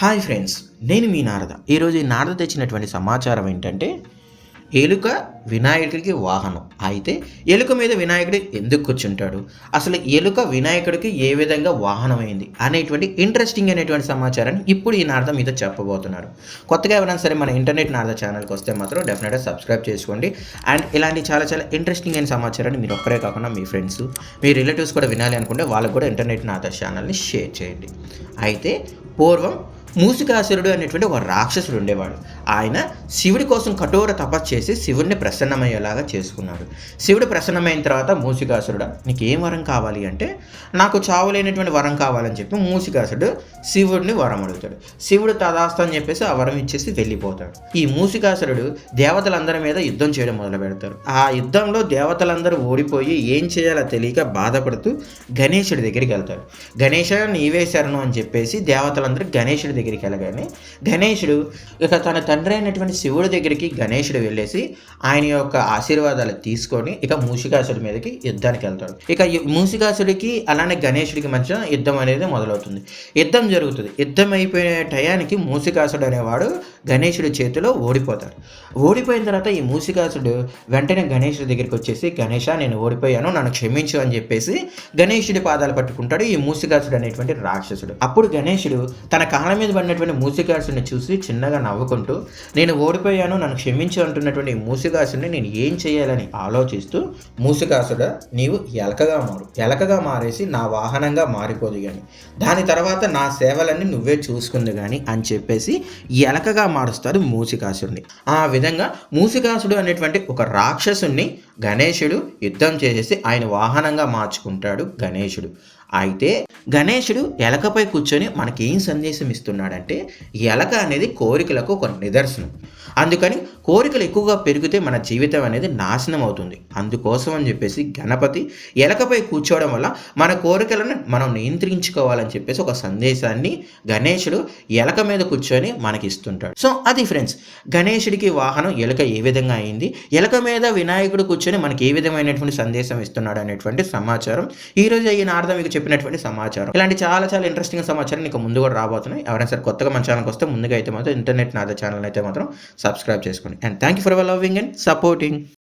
Hi friends నేను మీ నారద. ఈరోజు ఈ నారద తెచ్చినటువంటి సమాచారం ఏంటంటే ఎలుక వినాయకుడికి వాహనం. అయితే ఎలుక మీద వినాయకుడు ఎందుకు కూర్చుంటాడు? అసలు ఎలుక వినాయకుడికి ఏ విధంగా వాహనమైంది? అనేటువంటి ఇంట్రెస్టింగ్ అనేటువంటి సమాచారాన్ని ఇప్పుడు ఈ నారద మీద చెప్పబోతున్నారు. కొత్తగా ఎవరైనా సరే మన ఇంటర్నెట్ నారద ఛానల్కి వస్తే మాత్రం డెఫినెట్గా సబ్స్క్రైబ్ చేసుకోండి. అండ్ ఇలాంటి చాలా చాలా ఇంట్రెస్టింగ్ అయిన సమాచారాన్ని మీరు ఒక్కరే కాకుండా మీ ఫ్రెండ్స్ మీ రిలేటివ్స్ కూడా వినాలి అనుకుంటే వాళ్ళకు కూడా ఇంటర్నెట్ నారద ఛానల్ని షేర్ చేయండి. అయితే పూర్వం మూసికాసురుడు అనేటువంటి ఒక రాక్షసుడు ఉండేవాడు. ఆయన శివుడి కోసం కఠోర తపస్సు చేసి శివుడిని ప్రసన్నమయ్యేలాగా చేసుకున్నాడు. శివుడు ప్రసన్నమైన తర్వాత మూసికాసురుడు నీకు ఏం వరం కావాలి అంటే నాకు చావులేనటువంటి వరం కావాలని చెప్పి మూసికాసురుడు శివుడిని వరం అడుగుతాడు. శివుడు తదాస్త అని చెప్పేసి ఆ వరం ఇచ్చేసి వెళ్ళిపోతాడు. ఈ మూసికాసురుడు దేవతలందరి మీద యుద్ధం చేయడం మొదలు పెడతారు ఆ యుద్ధంలో దేవతలందరూ ఓడిపోయి ఏం చేయాలో తెలియక బాధపడుతూ గణేశుడి దగ్గరికి వెళ్తారు. గణేశ నీవే శరణు అని చెప్పేసి దేవతలందరూ గణేశుడి దగ్గరికి వెళ్ళగానే గణేశుడు ఇక తన తండ్రి అయినటువంటి శివుడి దగ్గరికి గణేశుడు వెళ్ళేసి ఆయన యొక్క ఆశీర్వాదాలు తీసుకొని ఇక మూషికాసుడి మీదకి యుద్ధానికి వెళ్తాడు. ఇక మూసికాసుడికి మూషికాసుడికి అలానే గణేశుడికి మధ్య యుద్ధం అనేది మొదలవుతుంది. యుద్ధం జరుగుతుంది. యుద్ధం అయిపోయే టయానికి మూసికాసుడు అనేవాడు గణేశుడి చేతిలో ఓడిపోతాడు. ఓడిపోయిన తర్వాత ఈ మూసికాసుడు వెంటనే గణేశుడి దగ్గరికి వచ్చేసి గణేష నేను ఓడిపోయాను నన్ను క్షమించు అని చెప్పేసి గణేశుడి పాదాలు పట్టుకుంటాడు ఈ మూసికాసుడు అనేటువంటి రాక్షసుడు. అప్పుడు గణేశుడు తన కాళ్ళ మీద పడినటువంటి మూసికాసుడిని చూసి చిన్నగా నవ్వుకుంటూ నేను ఓడిపోయాను నన్ను క్షమించు అంటున్నటువంటి ఈ మూసికాసుడిని నేను ఏం చేయాలని ఆలోచిస్తూ మూసికాసుడ నీవు ఎలకగా మారు. ఎలకగా మారేసి నా వాహనంగా మారిపోదు కానీ దాని తర్వాత నా సేవలన్నీ నువ్వే చూసుకుంది కానీ అని చెప్పేసి ఎలకగా మారుస్తాడు మూసికాసుడిని. ఆ విధంగా మూసికాసుడు అనేటువంటి ఒక రాక్షసుణ్ణి గణేశుడు యుద్ధం చేసేసి ఆయన వాహనంగా మార్చుకుంటాడు గణేశుడు. అయితే గణేశుడు ఎలకపై కూర్చొని మనకి ఏం సందేశం ఇస్తున్నాడంటే ఎలక అనేది కోరికలకు ఒక నిదర్శనం. అందుకని కోరికలు ఎక్కువగా పెరిగితే మన జీవితం అనేది నాశనం అవుతుంది. అందుకోసం అని చెప్పేసి గణపతి ఎలకపై కూర్చోవడం వల్ల మన కోరికలను మనం నియంత్రించుకోవాలని చెప్పేసి ఒక సందేశాన్ని గణేశుడు ఎలక మీద కూర్చొని మనకి ఇస్తుంటాడు సో అది ఫ్రెండ్స్ గణేశుడికి వాహనం ఎలక ఏ విధంగా అయింది? ఎలక మీద వినాయకుడు కూర్చొని మనకి ఏ విధమైనటువంటి సందేశం ఇస్తున్నాడు అనేటువంటి సమాచారం ఈ రోజు ఈ నారద మీకు చెప్పినటువంటి సమాచారం. ఇలాంటి చాలా చాలా ఇంట్రెస్టింగ్ సమాచారం నీకు ముందు కూడా రాబోతున్నాయి. ఎవరైనా సరే కొత్తగా మన ఛానల్కి వస్తే ముందుగా అయితే మాత్రం ఇంటర్నెట్ నాద ఛానల్ అయితే మాత్రం సబ్స్క్రైబ్ చేసుకోండి and thank you for ever loving and supporting.